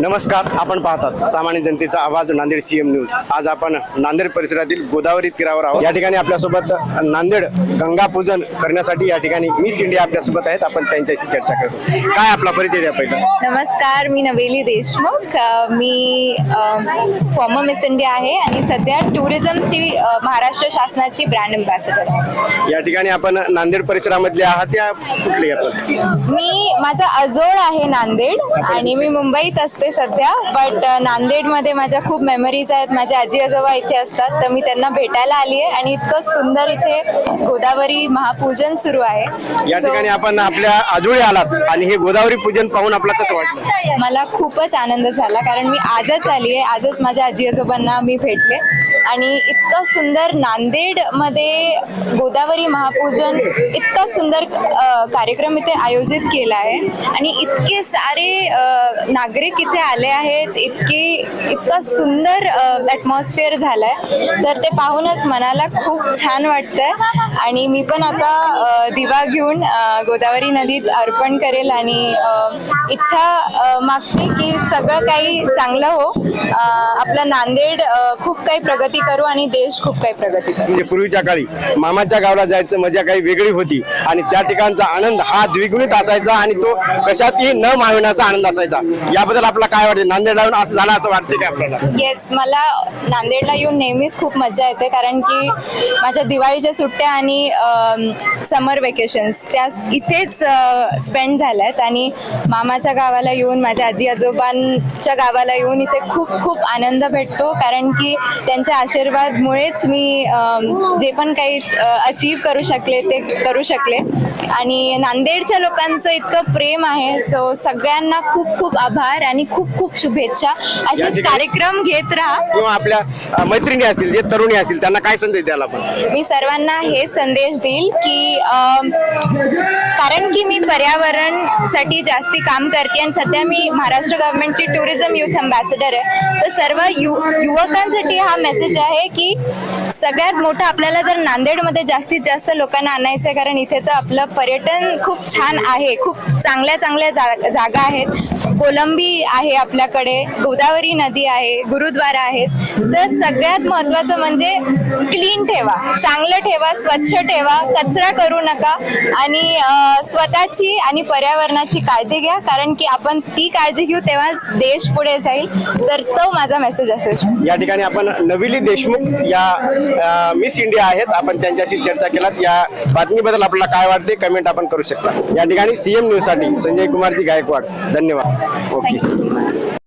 नमस्कार आपण पाहतात सामान्य जनतेचा आवाज नांदेड सीएम न्यूज आज आपण नांदेड परिसरातील गोदावरी तीरावर आहोत. या ठिकाणी आपल्यासोबत नांदेड गंगा पूजन करण्यासाठी या ठिकाणी मिस इंडिया आपल्यासोबत आहेत. आपण त्यांच्याशी चर्चा करतो. काय आपला परिचय द्या पहिला. नमस्कार मी नवेली देशमुख. मी फॉर्मर मिस इंडिया आहे आणि सध्या टुरिझमची महाराष्ट्र शासनाची ब्रँड अम्बॅसेडर आहे. या ठिकाणी आपण नांदेड परिसरामधले आहात या कुठले आपण मी माझा अजोड आहे नांदेड आणि मी मुंबईत असते. सध्या बट नांदेडमध्ये माझ्या खूप मेमरीज आहेत. माझ्या आजी आजोबा इथे असतात तर मी त्यांना भेटायला आली आहे. आणि इतकं सुंदर इथे गोदावरी महापूजन सुरू आहे. या ठिकाणी आपण आपल्या आजोळी आलात आणि हे गोदावरी पूजन पाहून आपलं कसं वाटलं? मला खूपच आनंद झाला कारण मी आजच आली आहे. आजच माझ्या आजी आजोबांना मी भेटले. आणि इतकं सुंदर नांदेडमध्ये गोदावरी महापूजन इतका सुंदर कार्यक्रम इथे आयोजित केला आहे. आणि इतके सारे नागरिक इथे आले आहेत इतके इतका सुंदर ॲटमॉस्फिअर आहे तर ते पाहूनच मनाला खूप छान वाटतं आणि मी पण आता दिवा घेऊन गोदावरी नदीत अर्पण करेल आणि इच्छा मागते की सगळं काही चांगलं हो. आपलं नांदेड खूप काही प्रगती करू आणि देश खूप काही प्रगती करू. म्हणजे पूर्वीच्या काळी मामाच्या गावाला जायचं मजा काही वेगळी होती आणि त्या ठिकाणचा आनंद हा द्विगुणित असायचा आणि तो कशातही न माविण्याचा आनंद असायचा. याबद्दल आपला काय वाटते? नांदेड लावून असं झालं असं वाटते का आपल्याला? येस मला नांदेडला येऊन नेहमीच खूप मजा येते कारण की माझ्या दिवाळीच्या सुट्ट्या आणि समर वेकेशन्स त्या इथेच स्पेंड झाल्यात आणि मामाच्या गावाला येऊन माझ्या आजी आजोबांच्या गावाला येऊन इथे खूप खूप आनंद भेटतो कारण की त्यांच्या आशीर्वादमुळेच मी जे पण काही अचीव करू शकले ते करू शकले. आणि नांदेडच्या लोकांचं इतकं प्रेम आहे सो सगळ्यांना खूप खूप आभार आणि खूप खूप शुभेच्छा. असेच कार्यक्रम घेत राहा. किंवा आपल्या मैत्रिणी असतील जे तरुणी असतील त्यांना काय संदेश द्याल आपण? मी सर्वांना हे संदेश देईल की कारण की मी पर्यावरणसाठी जास्ती काम करते आणि सध्या मी महाराष्ट्र गव्हर्नमेंटची टुरिझम युथ अम्बॅसेडर आहे. तर सर्व यु युवकांसाठी हा मेसेज आहे की सगळ्यात मोठं आपल्याला जर नांदेडमध्ये जास्तीत जास्त लोकांना आणायचं आहे कारण इथे तर आपलं पर्यटन खूप छान आहे खूप चांगल्या चांगल्या जा जागा आहेत. कोलंबी आहे आपल्याकडे गोदावरी नदी आहे गुरुद्वारा आहेत. तर सगळ्यात महत्वाचं म्हणजे क्लीन ठेवा चांगलं ठेवा स्वच्छ ठेवा कचरा करू नका आणि स्वतःची आणि पर्यावरणाची काळजी घ्या कारण की आपण ती काळजी घेऊ तेव्हाच देश पुढे जाईल. तर तो माझा मेसेज असेल. या ठिकाणी आपण नविली देशमुख या मिस इंडिया आहेत. आपण त्यांच्याशी चर्चा केलात. या बातमीबद्दल आपल्याला काय वाटते कमेंट आपण करू शकता. या ठिकाणी सीएम न्यूजसाठी संजय कुमारजी गायकवाड. धन्यवाद. ओके